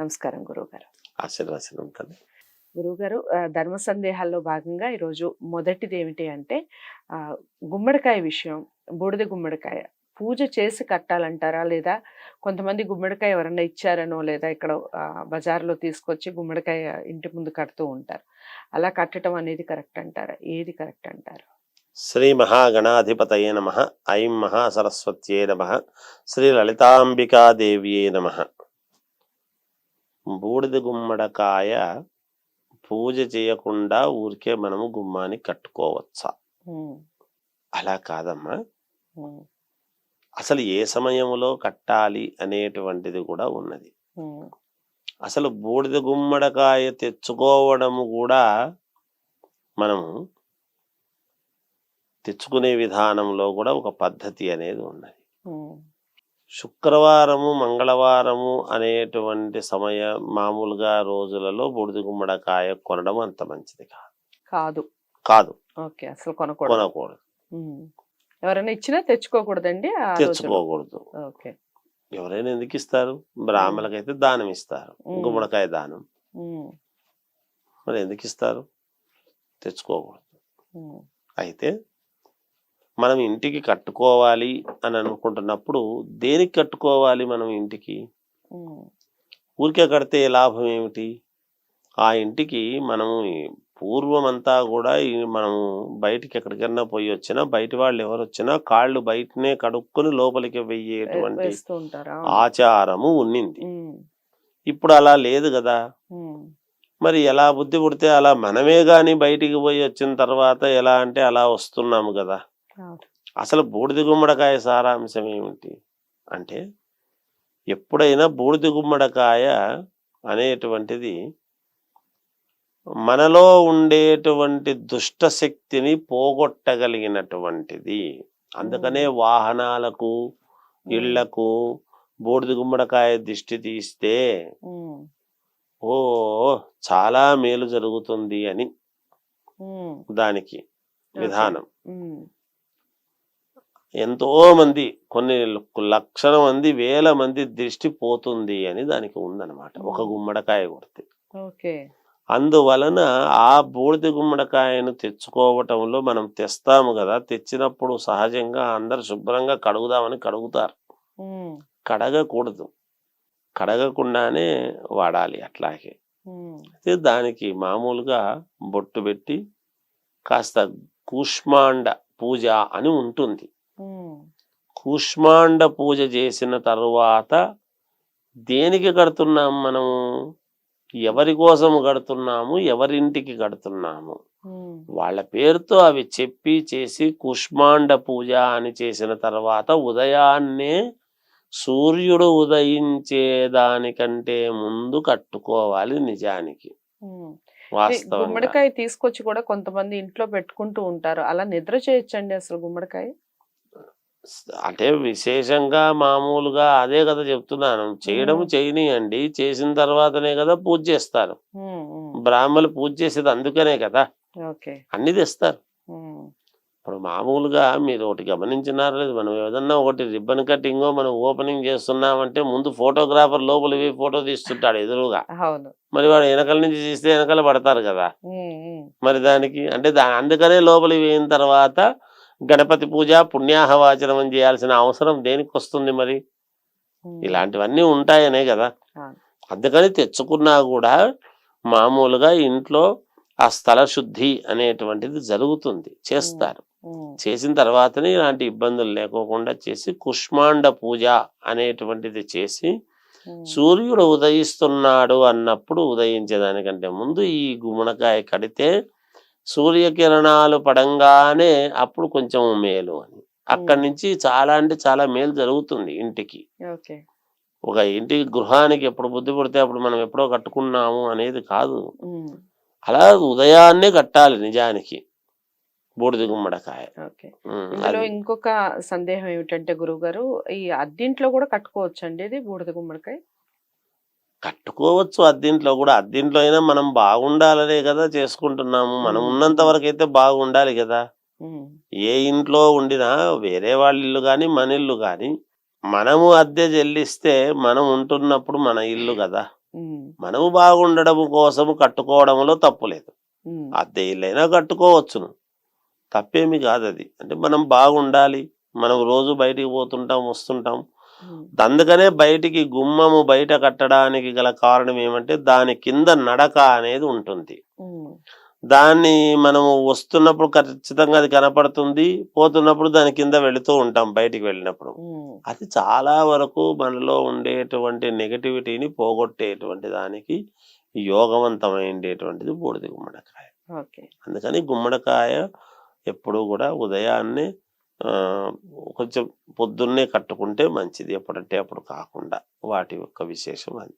నమస్కారం గురువుగారు. ఆశీర్వచనం తల్లి గురువుగారు ధర్మ సందేహాల్లో భాగంగా ఈరోజు మొదటిది ఏమిటి అంటే గుమ్మడికాయ విషయం బూడిద గుమ్మడికాయ. పూజ చేసి కట్టాలంటారా లేదా కొంతమంది గుమ్మడికాయ ఎవరన్నా ఇచ్చారనో లేదా ఇక్కడ బజార్లో తీసుకొచ్చి గుమ్మడికాయ ఇంటి ముందు కడుతూ ఉంటారు. అలా కట్టడం అనేది కరెక్ట్ అంటారా? ఏది కరెక్ట్ అంటారు? శ్రీ మహాగణాధిపతయే నమ ఐం మహాసరస్వత్యే నమ శ్రీ లలితాంబికాదేవ్యే నమ. బూడిద గుమ్మడకాయ పూజ చేయకుండా ఊరికే మనము గుమ్మాన్ని కట్టుకోవచ్చా? అలా కాదమ్మా. అసలు ఏ సమయంలో కట్టాలి అనేటువంటిది కూడా ఉన్నది. అసలు బూడిద గుమ్మడికాయ తెచ్చుకోవడము కూడా మనము తెచ్చుకునే విధానంలో కూడా ఒక పద్ధతి అనేది ఉన్నది. శుక్రవారము మంగళవారము అనేటువంటి సమయ మామూలుగా రోజులలో బూడిద గుమ్మడికాయ కొనడం అంత మంచిది కాదు. కాదు. కాదు. ఓకే అసలు కొనకూడదు. ఎవరైనా ఇచ్చినా తెచ్చుకోకూడదండి? తెచ్చుకోకూడదు. ఓకే. ఎవరైనా ఎందుకు ఇస్తారు? బ్రాహ్మణులకైతే దానం ఇస్తారు. గుమ్మడికాయ దానం. మరి ఎందుకు ఇస్తారు? తెచ్చుకోకూడదు. అయితే మనం ఇంటికి కట్టుకోవాలి అని అనుకుంటున్నప్పుడు దేనికి కట్టుకోవాలి మనం ఇంటికి? ఊరికే కడితే లాభం ఏమిటి? ఆ ఇంటికి మనము పూర్వమంతా కూడా మనము బయటికి ఎక్కడికైనా పోయి వచ్చినా బయట వాళ్ళు ఎవరు వచ్చినా కాళ్ళు బయటనే కడుక్కొని లోపలికి వెయ్యేటువంటి ఆచారము ఉన్నింది. ఇప్పుడు అలా లేదు కదా. మరి ఎలా బుద్ధి పుడితే అలా మనమే గాని బయటికి పోయి వచ్చిన తర్వాత ఎలా అంటే అలా వస్తున్నాము కదా. అసలు బూడిద గుమ్మడికాయ సారాంశం ఏమిటి? అంటే ఎప్పుడైనా బూడిద గుమ్మడికాయ అనేటువంటిది మనలో ఉండేటువంటి దుష్ట శక్తిని పోగొట్టగలిగినటువంటిది. అందుకనే వాహనాలకు ఇళ్ళకు బూడిద గుమ్మడికాయ దిష్టి తీస్తే ఓ చాలా మేలు జరుగుతుంది అని దానికి విధానం. ఉమ్, ఎంతో మంది కొన్ని లక్షల మంది వేల మంది దృష్టి పోతుంది అని దానికి ఉందన్నమాట. ఒక గుమ్మడికాయ కొడితే. ఓకే. అందువలన ఆ బూడిద గుమ్మడికాయను తెచ్చుకోవటంలో మనం తెస్తాము కదా తెచ్చినప్పుడు సహజంగా అందరు శుభ్రంగా కడుగుదామని కడుగుతారు. ఉమ్, కడగకూడదు. కడగకుండానే వాడాలి అట్లాగే. ఉమ్, అయితే దానికి మామూలుగా బొట్టు పెట్టి కాస్త కూష్మాండ పూజ అని ఉంటుంది. కూష్మాండ పూజ చేసిన తరువాత దేనికి కడుతున్నాం మనము? ఎవరి కోసం కడుతున్నాము? ఎవరింటికి కడుతున్నాము? వాళ్ళ పేరుతో అవి చెప్పి చేసి కుష్మాండ పూజ అని చేసిన తర్వాత ఉదయాన్నే సూర్యుడు ఉదయించే దానికంటే ముందు కట్టుకోవాలి నిజానికి. గుమ్మడికాయ తీసుకొచ్చి కూడా కొంతమంది ఇంట్లో పెట్టుకుంటూ ఉంటారు. అలా నిద్ర చేయొచ్చండి అసలు గుమ్మడికాయ? అంటే విశేషంగా మామూలుగా అదే కదా చెప్తున్నాను. చేయడం. చేయనియండి. చేసిన తర్వాతనే కదా పూజ చేస్తారు. బ్రాహ్మణులు పూజ చేసేది అందుకనే కదా. అన్ని తెస్తారు. ఇప్పుడు మామూలుగా మీరు ఒకటి గమనించినారు లేదు. మనం ఏదన్నా ఒకటి రిబ్బన్ కటింగో మనం ఓపెనింగ్ చేస్తున్నామంటే ముందు ఫోటోగ్రాఫర్ లోపల ఫోటో తీస్తుంటాడు ఎదురుగా. మరి వాడు వెనకాల నుంచి తీస్తే వెనకాల పడతారు కదా. మరి దానికి అంటే అందుకనే లోపలికి పోయిన తర్వాత గణపతి పూజ పుణ్యాహవాచనం చేయాల్సిన అవసరం దేనికి వస్తుంది మరి ఇలాంటివన్నీ ఉంటాయనే కదా. అందుకని తెచ్చుకున్నా కూడా మామూలుగా ఇంట్లో ఆ స్థల శుద్ధి అనేటువంటిది జరుగుతుంది చేస్తారు. చేసిన తర్వాతనే ఇలాంటి ఇబ్బందులు లేకోకుండా చేసి కుష్మాండ పూజ అనేటువంటిది చేసి సూర్యుడు ఉదయిస్తున్నాడు అన్నప్పుడు ఉదయించేదానికంటే ముందు ఈ గుమ్మడికాయ కడితే సూర్యకిరణాలు పడంగానే అప్పుడు కొంచెం మేలు అని. అక్కడి నుంచి చాలా అంటే చాలా మేలు జరుగుతుంది ఇంటికి. ఒక ఇంటికి గృహానికి ఎప్పుడు బుద్ధి పుడితే అప్పుడు మనం ఎప్పుడో కట్టుకున్నాము అనేది కాదు. అలా ఉదయాన్నే కట్టాలి నిజానికి. బూడిద గుమ్మడికాయ. ఇందులో. ఇంకొక సందేహం ఏమిటంటే గురువు గారు ఈ అద్దింట్లో కూడా కట్టుకోవచ్చు అండి ఇది బూడిద గుమ్మడికాయ? కట్టుకోవచ్చు. అద్దింట్లో కూడా అద్దింట్లో అయినా మనం బాగుండాలనే కదా చేసుకుంటున్నాము. మనం. ఉన్నంత వరకు అయితే బాగుండాలి కదా. ఏ ఇంట్లో ఉండినా వేరే వాళ్ళ ఇల్లు కానీ మన ఇల్లు కానీ మనము అద్దె చెల్లిస్తే మనం ఉంటున్నప్పుడు మన ఇల్లు కదా. మనము బాగుండడం కోసము కట్టుకోవడంలో తప్పు లేదు. ఉమ్, అద్దె ఇల్లైనా కట్టుకోవచ్చును. తప్పేమి కాదు అది అంటే మనం బాగుండాలి. మనం రోజు బయటికి పోతుంటాం వస్తుంటాం. అందుకనే బయటికి గుమ్మము బయట కట్టడానికి గల కారణం ఏమంటే దాని కింద నడక అనేది ఉంటుంది. దాన్ని మనము వస్తున్నప్పుడు ఖచ్చితంగా అది కనపడుతుంది పోతున్నప్పుడు దాని కింద వెళుతూ ఉంటాం బయటికి వెళ్ళినప్పుడు. అది చాలా వరకు మనలో ఉండేటువంటి నెగటివిటీని పోగొట్టేటువంటి దానికి యోగవంతమైండేటువంటిది బూడిద గుమ్మడికాయ. అందుకని గుమ్మడికాయ ఎప్పుడూ కూడా ఉదయాన్నే కొంచెం పొద్దున్నే కట్టుకుంటే మంచిది ఎప్పుడంటే అప్పుడు కాకుండా. వాటి యొక్క విశేషం అది.